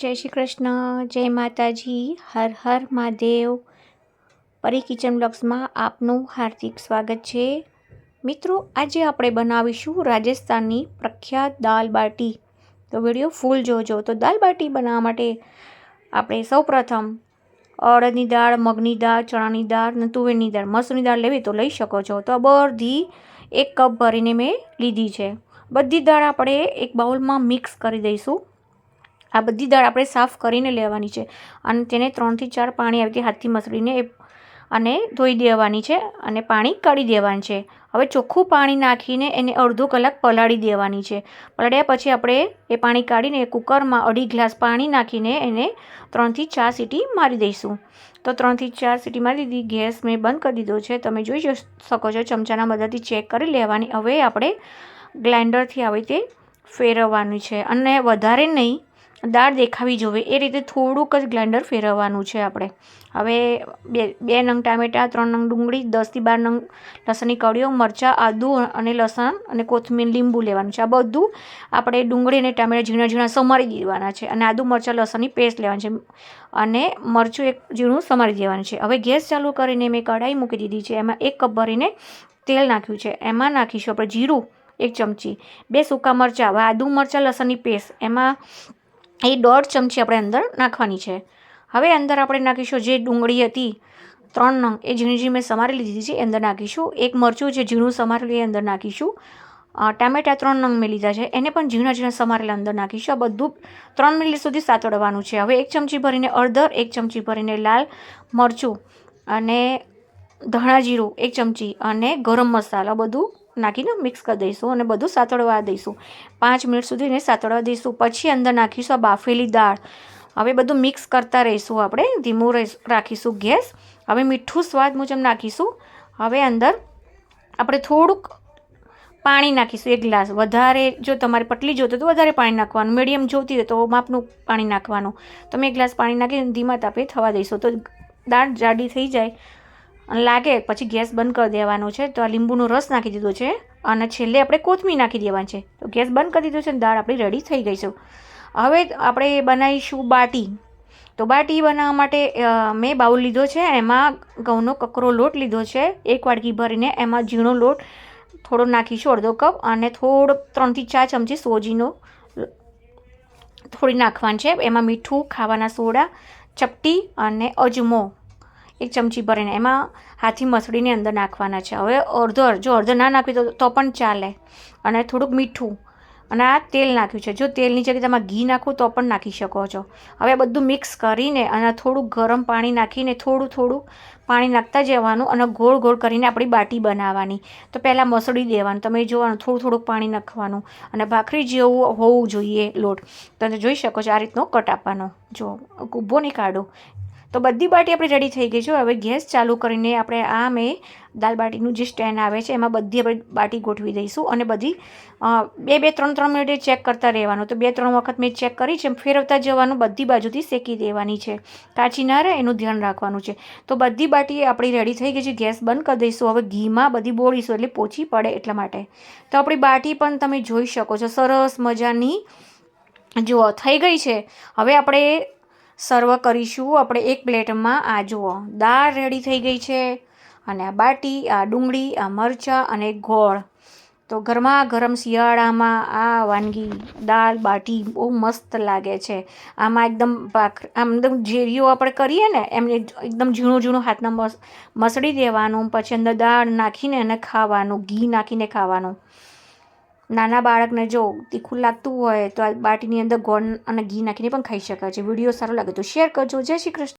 જય શ્રી કૃષ્ણ, જય માતાજી, હર હર મહાદેવ. પરી કિચન બ્લોગ્સમાં આપનું હાર્દિક સ્વાગત છે. મિત્રો, આજે આપણે બનાવીશું રાજસ્થાનની પ્રખ્યાત દાલ બાટી. તો વીડિયો ફૂલ જોજો. તો દાલ બાટી બનાવવા માટે આપણે સૌપ્રથમ અડદની દાળ, મગની દાળ, ચણાની દાળ અને તુવેરની દાળ, મસૂરની દાળ લેવી તો લઈ શકો છો. તો બધી એક કપ ભરીને મેં લીધી છે. બધી દાળ આપણે એક બાઉલમાં મિક્સ કરી દઈશું. આ બધી દાળ આપણે સાફ કરીને લેવાની છે. અને તેને ત્રણથી ચાર પાણી આવી હાથથી મસળીને અને ધોઈ દેવાની છે અને પાણી કાઢી દેવાનું છે. હવે ચોખ્ખું પાણી નાખીને એને અડધો કલાક પલાળી દેવાની છે. પલાળ્યા પછી આપણે એ પાણી કાઢીને કુકરમાં અઢી ગ્લાસ પાણી નાખીને એને ત્રણથી ચાર સીટી મારી દઈશું. તો ત્રણથી ચાર સીટી મારી દીધી. ગેસ મેં બંધ કરી દીધો છે. તમે જોઈ શકો છો, ચમચાના મદદથી ચેક કરી લેવાની. હવે આપણે ગ્લાઇન્ડરથી આવી રીતે ફેરવવાનું છે. અને વધારે નહીં દાળ દેખાવી જોઈએ એ રીતે થોડુંક જ ગ્લાઇન્ડર ફેરવવાનું છે આપણે. હવે બે બે નંગ ટામેટાં, ત્રણ નંગ ડુંગળી, દસથી બાર નંગ લસણની કળીઓ, મરચાં, આદું અને લસણ અને કોથમીર લીંબુ લેવાનું છે. આ બધું આપણે ડુંગળી અને ટામેટાં ઝીણા ઝીણા સમારી દેવાના છે અને આદુ, મરચાં, લસણની પેસ્ટ લેવાની છે અને મરચું એક ઝીણું સમારી દેવાનું છે. હવે ગેસ ચાલુ કરીને મેં કઢાઈ મૂકી દીધી છે. એમાં એક કપ ભરીને તેલ નાખ્યું છે. એમાં નાખીશું આપણે જીરું એક ચમચી, બે સૂકા મરચાં આદુ, મરચાં, લસણની પેસ્ટ. એમાં એ દોઢ ચમચી આપણે અંદર નાખવાની છે. હવે અંદર આપણે નાખીશું જે ડુંગળી હતી, ત્રણ નંગ, એ ઝીણી ઝીણી મેં સમારી લીધી છે, એ અંદર નાખીશું. એક મરચું જે ઝીણું સમારેલું એ અંદર નાખીશું. ટામેટા ત્રણ નંગ મેં લીધા છે, એને પણ ઝીણા ઝીણા સમારેલા અંદર નાખીશું. આ બધું ત્રણ મિનિટ સુધી સાતડવાનું છે. હવે એક ચમચી ભરીને અડધર એક ચમચી ભરીને લાલ મરચું અને ધાણા જીરું, એક ચમચી, અને ગરમ મસાલા બધું નાખીને મિક્સ કરી દઈશું અને બધું સાતળવા દઈશું. પાંચ મિનિટ સુધી એને સાતળવા દઈશું. પછી અંદર નાખીશું આ બાફેલી દાળ. હવે બધું મિક્સ કરતા રહીશું આપણે. ધીમું રાખીશું ગેસ. હવે મીઠું સ્વાદ મુજબ નાખીશું. હવે અંદર આપણે થોડુંક પાણી નાખીશું. એક ગ્લાસ. વધારે જો તમારે પટલી જોતો તો વધારે પાણી નાખવાનું. મીડિયમ જોતી હોય તો માપનું પાણી નાખવાનું. તો મેં એક ગ્લાસ પાણી નાખીને ધીમા તાપે થવા દઈશું. તો દાળ જાડી થઈ જાય. અને લાગે, પછી ગેસ બંધ કરી દેવાનો છે. તો આ લીંબુનો રસ નાખી દીધો છે. અને છેલ્લે આપણે કોથમીર નાખી દેવાની છે. તો ગેસ બંધ કરી દીધો છે અને દાળ આપણી રેડી થઈ ગઈ છે. હવે આપણે બનાવીશું બાટી. તો બાટી બનાવવા માટે મેં બાઉલ લીધો છે. એમાં ઘઉંનો કકરો લોટ લીધો છે. એક વાડકી ભરીને એમાં ઝીણો લોટ, થોડો નાખીશું અડધો કપ અને થોડો, ત્રણથી ચાર ચમચી સોજીનો થોડી નાખવાની છે. એમાં મીઠું, ખાવાના સોડા, ચપટી અને અજમો એક ચમચી ભરીને એમાં હાથી મસળીને અંદર નાખવાના છે. હવે અડધો જો અડધો ના નાખવી તો તો પણ ચાલે. અને થોડુંક મીઠું. અને આ તેલ નાખ્યું છે. જો તેલની જગ્યાએ તમે ઘી નાખો તો પણ નાખી શકો છો. હવે આ બધું મિક્સ કરીને અને થોડું ગરમ પાણી નાખીને થોડું થોડું પાણી નાખતા જવાનું અને ગોળ ગોળ કરીને આપણી બાટી બનાવવાની. તો પહેલાં મસળી દેવાનું. તમે જોવાનું, થોડું, થોડુંક પાણી નાખવાનું. અને ભાખરી જેવું હોવું જોઈએ લોટ. તમે જોઈ શકો છો આ રીતનો કટ આપવાનો. જો, ઊભો નહીં કાઢો. તો બધી બાટી આપણી રેડી થઈ ગઈ છે. હવે ગેસ ચાલુ કરીને આપણે આ મેં દાલ બાટીનું જે સ્ટેન્ડ આવે છે, એમાં બધી આપણે બાટી ગોઠવી દઈશું અને બધી બે બે, ત્રણ ત્રણ મિનિટે ચેક કરતા રહેવાનું. તો બે, ત્રણ વખત મેં ચેક કરી છે, ફેરવતા જવાનું, બધી બાજુથી શેકી દેવાની છે. કાચી ના રહે, એનું ધ્યાન રાખવાનું છે. તો બધી બાટી આપણી રેડી થઈ ગઈ છે, ગેસ બંધ કરી દઈશું. હવે ઘીમાં બધી બોળીશું એટલે પોચી પડે એટલા માટે. તો આપણી બાટી પણ તમે જોઈ શકો છો, સરસ મજાની, જુઓ, થઈ ગઈ છે. હવે આપણે સર્વ કરીશું. આપણે એક પ્લેટમાં આ જુઓ. દાળ રેડી થઈ ગઈ છે અને આ બાટી, આ ડુંગળી, આ મરચાં અને ગોળ. તો ગરમા ગરમ શિયાળામાં આ વાનગી, દાળ, બાટી બહુ મસ્ત લાગે છે. આમાં એકદમ પાક, આમ એકદમ ઝેરીઓ આપણે કરીએ ને, એમને એકદમ ઝીણું ઝીણું હાથના મસ, મસળી દેવાનું, પછી અંદર દાળ નાખીને એને ખાવાનું, ઘી નાખીને ખાવાનું. નાના બાળકને જો તીખું લાગતું હોય તો આ બાટીની અંદર ગોળ અને ઘી નાખીને પણ ખાઈ શકાય છે. વીડિયો સારો લાગે તો શેર કરજો. જય શ્રી કૃષ્ણ.